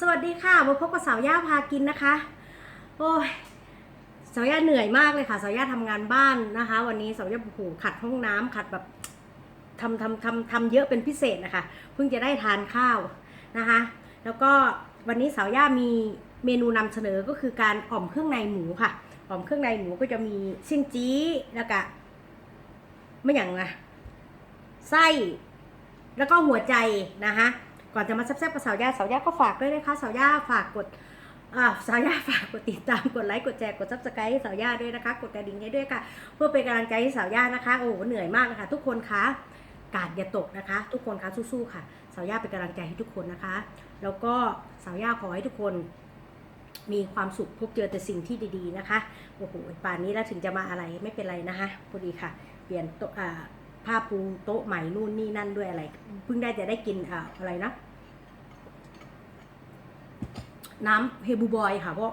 สวัสดีค่ะมาพบกับสาวย่าพากินนะคะ โอ้ยสาวย่าเหนื่อยมากเลยค่ะ สาวย่าทำงานบ้านนะคะ วันนี้สาวย่าโอ้โหขัดห้องน้ำขัดแบบทำทำทำทำเยอะเป็นพิเศษนะคะ เพิ่งจะได้ทานข้าวนะคะ แล้วก็วันนี้สาวย่ามีเมนูนำเสนอก็คือการอ่อมเครื่องในหมูค่ะอ่อมเครื่องในหมูก็จะมีชิ้นจี้แล้วก็ไม่อย่างนะไส้แล้วก็หัวใจนะคะ ก่อนจะมาแซ่บๆกับสาวย่าสาวย่าก็ฝากด้วยนะคะสาวย่าฝากกดอ่าสาวย่าฝากกดติดตามกดไลค์กดแชร์กดซับสไครต์ให้สาวย่าด้วยนะคะ กดกระดิ่งให้ด้วยค่ะ เพื่อเป็นกำลังใจให้สาวย่านะคะโอ้โหเหนื่อยมากเลยค่ะทุกคนคะกาดอย่าตกนะคะ ทุกคนคะสู้ๆค่ะ สาวย่าเป็นกำลังใจให้ทุกคนนะคะ แล้วก็สาวย่าขอให้ทุกคน มีความสุขพบเจอแต่สิ่งที่ดีๆนะคะโอ้โหป่านนี้แล้วถึงจะมาอะไรไม่เป็นไรนะคะพอดีค่ะ เปลี่ยนโต๊ะอ่า ผ้าปูโต๊ะใหม่นู่นนี่นั่นด้วยอะไร เพิ่งได้จะได้กินอ่าอะไรนะ น้ำเฮบูบอยค่ะ เพราะ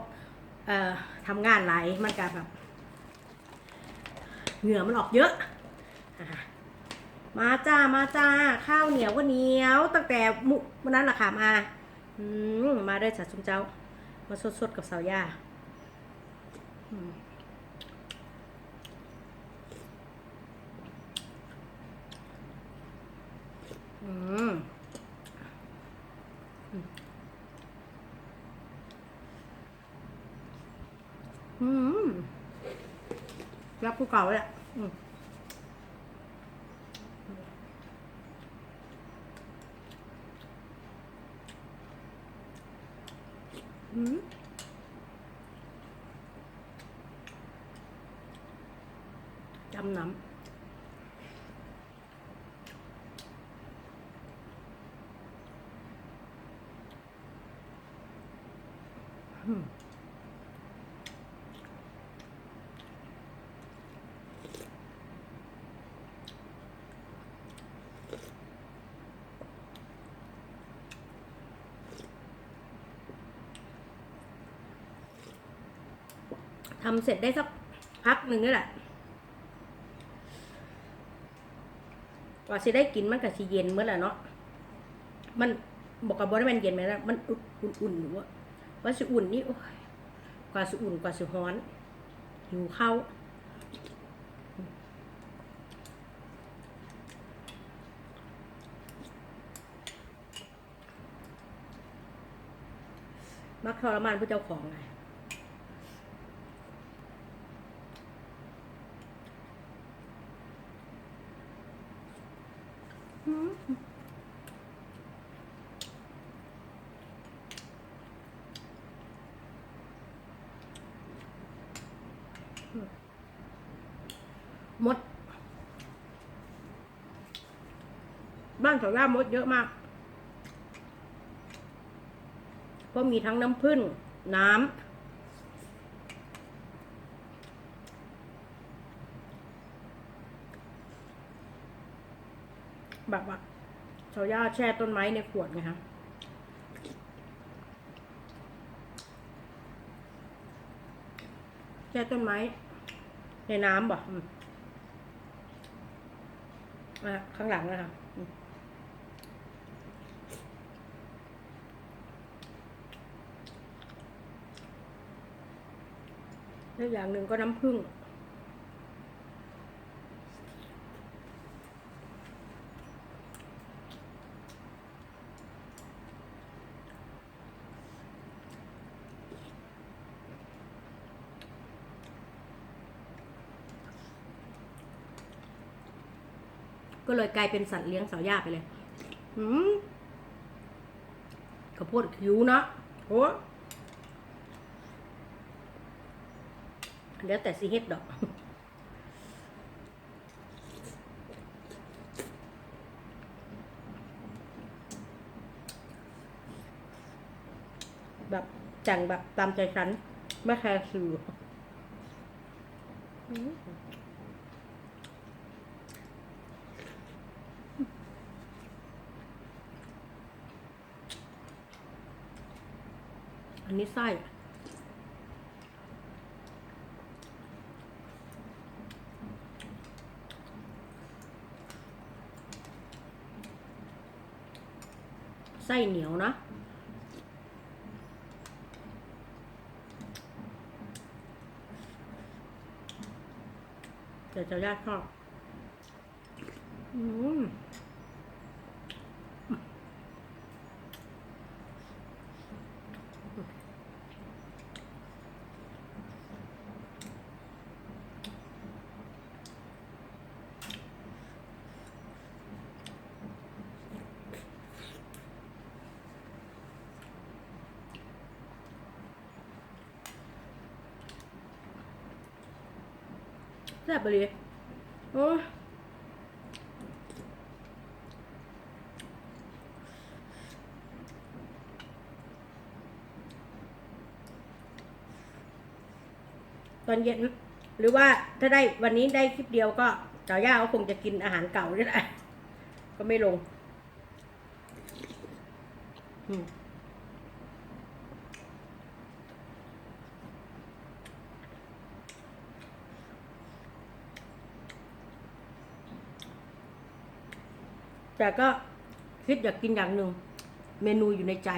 เอ่อทำงานหลายมันก็แบบเหงื่อมันออกเยอะ มาจ้ามาจ้า ข้าวเหนียวก็เหนียว ตั้งแต่มุวันนั้นแหละค่ะมาอืมมาด้อจ้ะชุมเจ้า มาสดๆกับสาวยาอืมอืม อืมรับผู้เก่าเลยอะอืมอืมจำน้ำอืม ทำเสร็จได้สักพักหนึ่งนี่แหละกว่าสิได้กินมันก็สิเย็นเมื่อไหร่เนาะมันบอกกับบ่ได้มันเย็นไหมนะมันอุ่นๆอยู่ว่าว่าสิอุ่นนี่โอ้ยกว่าสิอุ่นกว่าสิร้อนหิวข้าวมักทรมานผู้เจ้าของไง มด บ้านแถวย่ามดเยอะมากก็มีทั้งน้ำผึ้งน้ำ แบบว่าชาวย่าแช่ต้นไม้ในขวดไงคะแช่ต้นไม้ ในน้ำบ่อืมอะข้างหลังนะคะแล้วอย่างหนึ่งก็น้ำผึ้ง ก็เลยกลายเป็นสัตว์เลี้ยงสาวย่าไปเลยอืมข้าวโพดคิ้วนะโอ้เดี๋ยวแต่สิเฮ็ดดอกแบบจังแบบตามใจฉัน ไม่แคร์สื่อันนี้ไส้ไส้เหนียวนะเดี๋ยวจะยากชอบอื แซ่บไปเลยโอ้ตอนเย็น หรือว่าถ้าได้วันนี้ได้คลิปเดียวก็เจ้าย่าก็คงจะกินอาหารเก่านี่แหละก็ไม่ลง อืม แต่ก็คิดอยากกินอย่างหนึ่งเมนูอยู่ในใจ